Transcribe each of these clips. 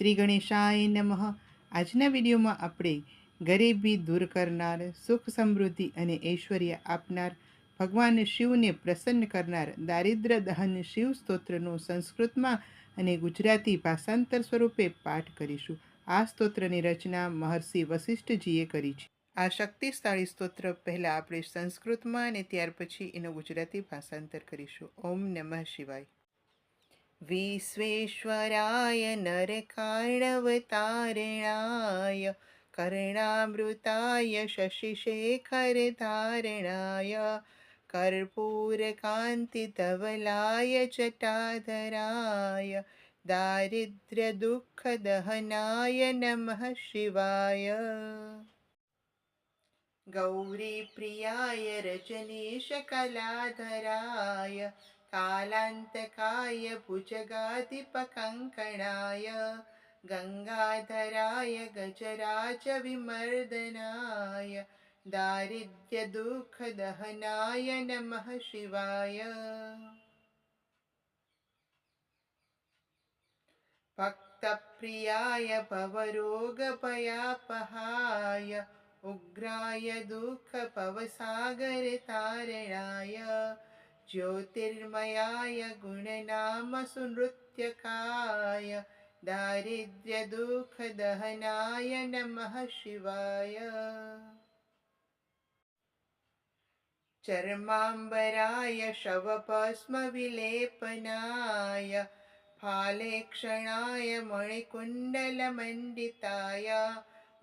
શ્રી ગણેશાય નમઃ. આજના વિડીયોમાં આપણે ગરીબી દૂર કરનાર, સુખ સમૃદ્ધિ અને ઐશ્વર્ય આપનાર, ભગવાન શિવને પ્રસન્ન કરનાર, દારિદ્ર દહન શિવ સ્તોત્રનું સંસ્કૃતમાં અને ગુજરાતી ભાષાંતર સ્વરૂપે પાઠ કરીશું. આ સ્તોત્રની રચના મહર્ષિ વશિષ્ઠજીએ કરી છે. આ શક્તિશાળી સ્તોત્ર પહેલાં આપણે સંસ્કૃતમાં અને ત્યાર પછી એનું ગુજરાતી ભાષાંતર કરીશું. ઓમ નમઃ શિવાય. વિશ્વેશ્વરાય નરકાર્ણવતારણાય કર્ણામૃતાય શશિશેખરધારણાય कर्पूरकान्तितवलाय जटाधराय दारिद्र्यदुःखदहनाय नमः शिवाय गौरीप्रियाय रजनीशकलाधराय कालान्तकाय भुजगाधिपकङ्कणाय गङ्गाधराय गजराजविमर्दनाय दारिद्र्यदुःखदहनाय नमः शिवाय। भक्तप्रियाय भवरोगभयापहाय उग्राय दुःखभवसागरतारणाय ज्योतिर्मयाय गुणनामसुनृत्यकाय दारिद्र्यदुःखदहनाय नमः शिवाय। चर्माम्बराय शवभस्मविलेपनाय फालेक्षणाय मणिकुण्डलमण्डिताय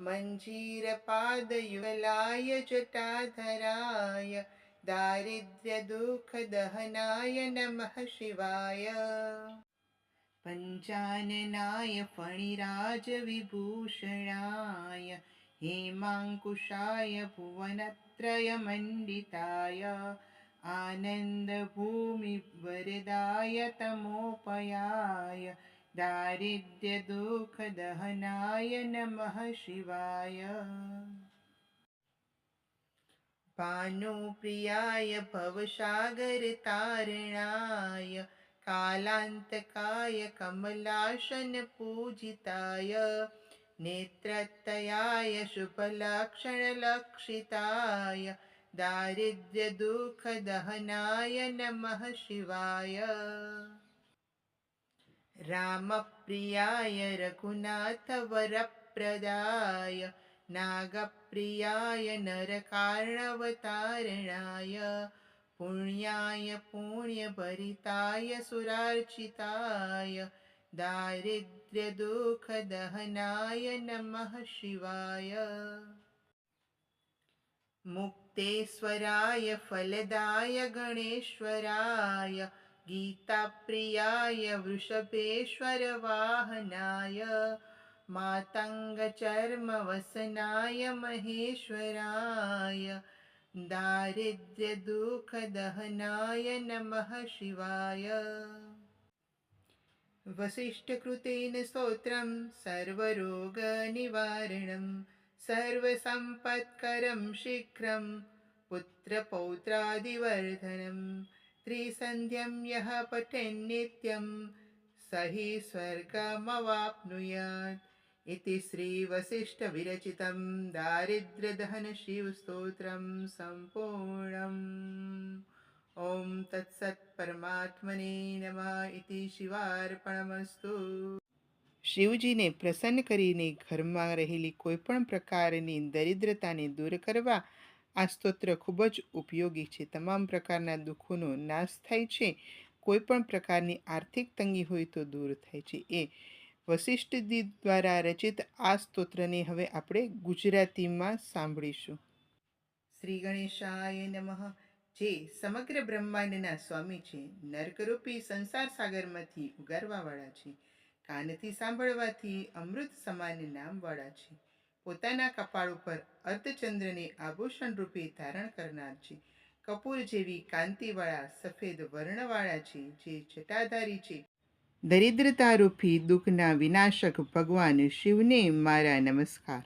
मञ्जीरपादयुगलाय जटाधराय दारिद्र्यदुःखदहनाय नमः शिवाय पञ्चाननाय फणिराजविभूषणाय हेमाङ्कुशाय भुवनत्रयमण्डिताय आनन्दभूमिवरदाय तमोपयाय दारिद्र्यदुःखदहनाय नमः शिवाय भानुप्रियाय भवसागरतारणाय कालान्तकाय कमलासनपूजिताय नेत्रतयाय शुभलक्षणलक्षिताय दारिद्र्यदुःखदहनाय नमः शिवाय रामप्रियाय रघुनाथवरप्रदाय नागप्रियाय नरकार्णवतारणाय पुण्याय पुण्यभरिताय सुरार्चिताय दारिद्र्यदुःखदहनाय नमः शिवाय मुक्तेश्वराय फलदाय गणेश्वराय गीताप्रियाय वृषभेश्वरवाहनाय मातङ्गचर्मवसनाय महेश्वराय दारिद्र्यदुःखदहनाय नमः शिवाय। वसिष्ठकृतेन स्तोत्रं सर्वरोगनिवारणं सर्वसम्पत्करं शीघ्रं पुत्रपौत्रादिवर्धनं त्रिसन्ध्यं यः पठेन्नित्यं स हि स्वर्गमवाप्नुयात् इति श्रीवसिष्ठविरचितं दारिद्र्यदहनशिवस्तोत्रं सम्पूर्णम् ॐ તત્સત પરમાત્મને નમઃ ઇતિ શિવાર્પણમસ્તુ શિવજીને પ્રસન્ન કરીને ઘરમાં રહેલી કોઈપણ પ્રકારની દરિદ્રતાને દૂર કરવા આ સ્તોત્ર ખૂબ જ ઉપયોગી છે તમામ પ્રકારના દુઃખોનો નાશ થાય છે કોઈપણ પ્રકારની આર્થિક તંગી હોય તો દૂર થાય છે એ વશિષ્ઠજી દ્વારા રચિત આ સ્તોત્રને હવે આપણે ગુજરાતીમાં સાંભળીશું. શ્રી ગણેશાય નમઃ. જે સમગ્ર બ્રહ્માંડના સ્વામી છે, નર્કરૂપી સંસાર સાગરમાંથી ઉગારવાવાળા છે. કાનથી સાંભળવાથી અમૃત સમાન નામવાળા છે. પોતાના કપાળ ઉપર અર્ધચંદ્રને આભૂષણ રૂપે ધારણ કરનાર છે. કપૂર જેવી કાંતિવાળા સફેદ વર્ણવાળા છે, જે જટાધારી છે. દરિદ્રતારૂપી દુઃખના વિનાશક ભગવાન શિવને મારા નમસ્કાર.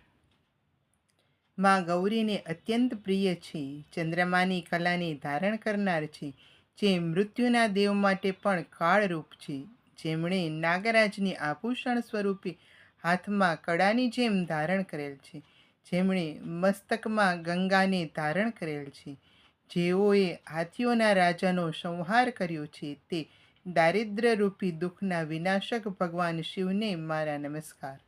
માં ગૌરીને અત્યંત પ્રિય છે. ચંદ્રમાની કલાને ધારણ કરનાર છે. જે મૃત્યુના દેવ માટે પણ કાળરૂપ છે. જેમણે નાગરાજની આભૂષણ સ્વરૂપે હાથમાં કડાની જેમ ધારણ કરેલ છે. જેમણે મસ્તકમાં ગંગાને ધારણ કરેલ છે. જેઓએ હાથીઓના રાજાનો સંહાર કર્યો છે તે દારિદ્ર્યરૂપી દુઃખના વિનાશક ભગવાન શિવને મારા નમસ્કાર.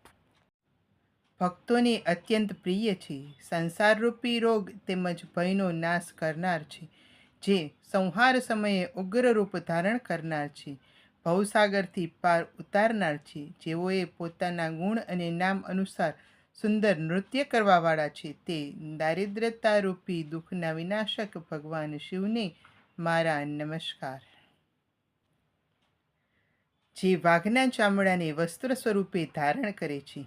ભક્તોને અત્યંત પ્રિય છે. સંસારરૂપી રોગ તેમજ ભયનો નાશ કરનાર છે, જે સંહાર સમયે ઉગ્ર રૂપ ધારણ કરનાર છે. ભવસાગરથી પાર ઉતારનાર છે. જેઓએ પોતાના ગુણ અને નામ અનુસાર સુંદર નૃત્ય કરવાવાળા છે, તે દારિદ્રતારૂપી દુઃખના વિનાશક ભગવાન શિવને મારા નમસ્કાર. જે વાઘના ચામડાને વસ્ત્ર સ્વરૂપે ધારણ કરે છે,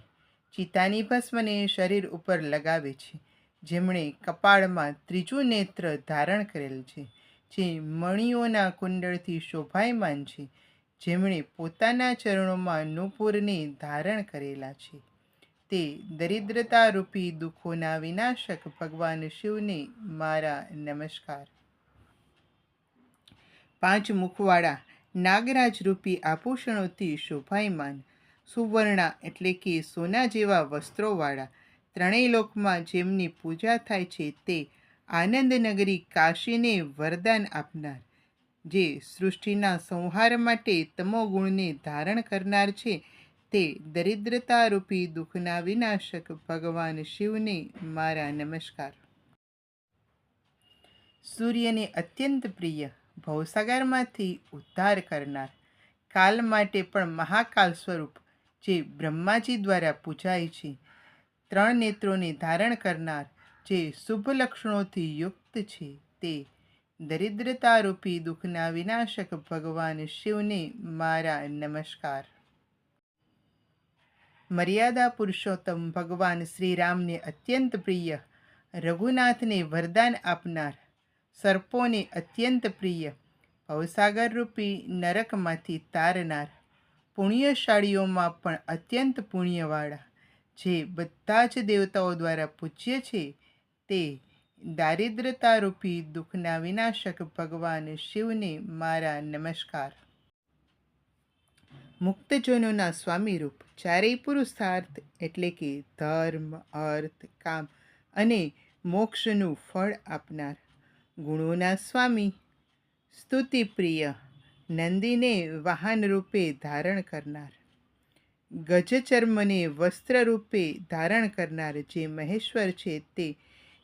ચિતાની ભસ્મને શરીર ઉપર લગાવે છે, જેમણે કપાળમાં ત્રીજું નેત્ર ધારણ કરેલ છે, જે મણિઓના કુંડળથી શોભાયમાન છે, જેમણે પોતાના ચરણોમાં નુપુરને ધારણ કરેલા છે. તે દરિદ્રતારૂપી દુઃખોના વિનાશક ભગવાન શિવને મારા નમસ્કાર. પાંચ મુખવાળા નાગરાજ રૂપી આભૂષણોથી શોભાયમાન. સુવર્ણા એટલે કે સોના જેવા વસ્ત્રોવાળા. ત્રણેય લોકમાં જેમની પૂજા થાય છે તે આનંદનગરી કાશીને વરદાન આપનાર. જે સૃષ્ટિના સંહાર માટે તમોગુણને ધારણ કરનાર છે તે દરિદ્રતારૂપી દુઃખના વિનાશક ભગવાન શિવને મારા નમસ્કાર. સૂર્યને અત્યંત પ્રિય ભવસાગરમાંથી ઉદ્ધાર કરનાર. કાલ માટે પણ મહાકાલ સ્વરૂપ, જે બ્રહ્માજી દ્વારા પૂજાય છે. ત્રણ નેત્રોને ધારણ કરનાર, જે શુભ લક્ષણોથી યુક્ત છે, તે દરિદ્રતારૂપી દુઃખના વિનાશક ભગવાન શિવને મારા નમસ્કાર. મર્યાદા પુરુષોત્તમ ભગવાન શ્રીરામને અત્યંત પ્રિય, રઘુનાથને વરદાન આપનાર સર્પોને અત્યંત પ્રિય ભવસાગર રૂપી નરકમાંથી તારનાર પુણ્યશાળીઓમાં પણ અત્યંત પુણ્યવાળા જે બધા જ દેવતાઓ દ્વારા પૂજ્ય છે તે દારિદ્રતારૂપી દુઃખના વિનાશક ભગવાન શિવને મારા નમસ્કાર મુક્તજનોના સ્વામીરૂપ ચારેય પુરુષાર્થ એટલે કે ધર્મ અર્થ કામ અને મોક્ષનું ફળ આપનાર ગુણોના સ્વામી. સ્તુતિપ્રિય. નંદીને વાહન રૂપે ધારણ કરનાર. ગજચર્મને વસ્ત્ર રૂપે ધારણ કરનાર જે મહેશ્વર છે તે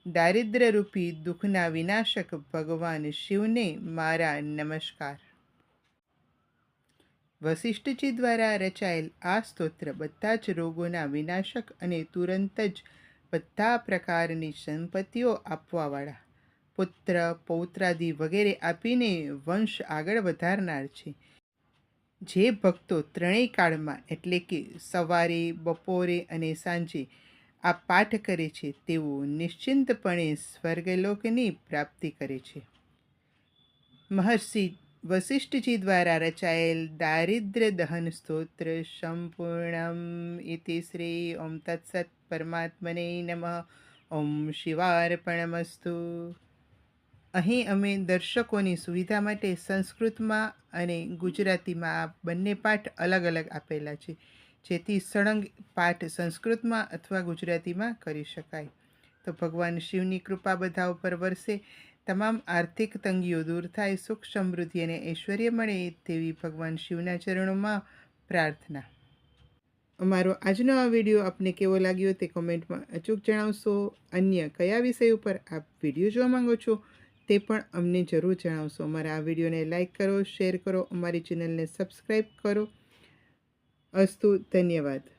દારિદ્ર્યરૂપી દુઃખના વિનાશક ભગવાન શિવને મારા નમસ્કાર. વશિષ્ઠજી દ્વારા રચાયેલ આ સ્તોત્ર બધા જ રોગોના વિનાશક અને તુરંત જ બધા પ્રકારની સંપત્તિઓ આપવાવાળા પુત્ર, પૌત્રાદિ વગેરે આપીને વંશ આગળ વધારનાર છે. જે ભક્તો ત્રણેય કાળમાં, એટલે કે સવારે, બપોરે અને સાંજે, આ પાઠ કરે છે, તેઓ નિશ્ચિંતપણે સ્વર્ગલોકની પ્રાપ્તિ કરે છે. મહર્ષિ વશિષ્ઠજી દ્વારા રચાયેલ દારિદ્ર્ય દહન સ્તોત્ર સંપૂર્ણમ ઇતિ શ્રી ઓમ તત્સત પરમાત્મને નમઃ. ઓમ શિવાર્પણમસ્તુ. અહીં અમે દર્શકોની સુવિધા માટે સંસ્કૃતમાં અને ગુજરાતીમાં આ બંને પાઠ અલગ અલગ આપેલા છે, જેથી સળંગ પાઠ સંસ્કૃતમાં અથવા ગુજરાતીમાં કરી શકાય. તો ભગવાન શિવની કૃપા બધા ઉપર વરસે, તમામ આર્થિક તંગીઓ દૂર થાય, સુખ સમૃદ્ધિ અને ઐશ્વર્ય મળે તેવી ભગવાન શિવના ચરણોમાં પ્રાર્થના. અમારો આજનો આ વીડિયો આપને કેવો લાગ્યો તે કોમેન્ટમાં અચૂક જણાવશો. અન્ય કયા વિષય ઉપર આપ વીડિયો જોવા માંગો છો તે પણ અમને જરૂર જણાવશો. અમારા આ વિડીયોને લાઇક કરો, શેર કરો, અમારી ચેનલને સબસ્ક્રાઈબ કરો. અસ્તુ, ધન્યવાદ.